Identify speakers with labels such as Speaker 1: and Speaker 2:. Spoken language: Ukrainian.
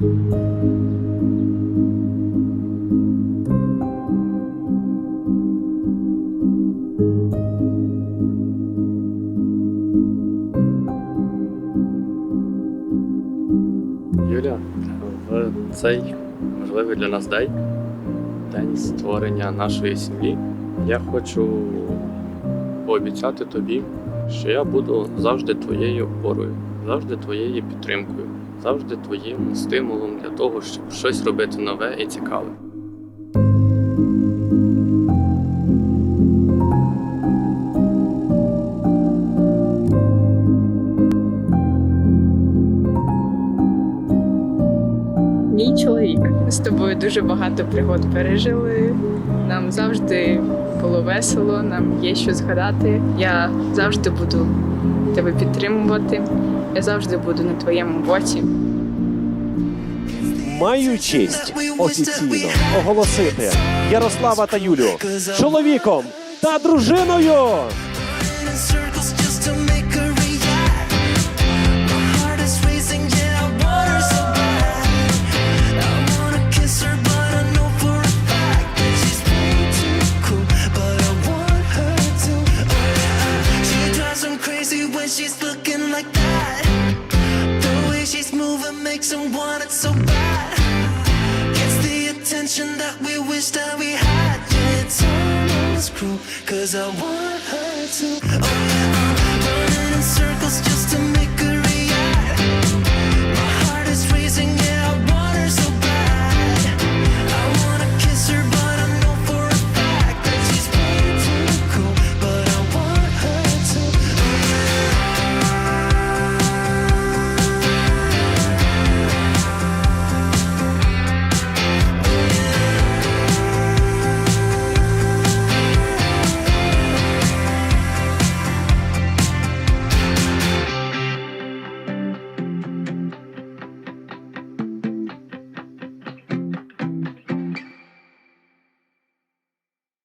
Speaker 1: Юля, в цей важливий для нас день, день створення нашої сім'ї. Я хочу пообіцяти тобі, що я буду завжди твоєю опорою, завжди твоєю підтримкою, завжди твоїм стимулом для того, щоб щось робити нове і цікаве.
Speaker 2: Мій чоловік. З тобою дуже багато пригод пережили. Нам завжди було весело, нам є що згадати. Я завжди буду тебе підтримувати. Я завжди буду на твоєму боці.
Speaker 3: Маю честь офіційно оголосити Ярослава та Юлю чоловіком та дружиною.
Speaker 4: She's looking like that. The way she's moving makes him want it so bad. Gets the attention that we wish that we had. Yeah, it's almost cruel, cause I want her to. Oh yeah, I'm running in circles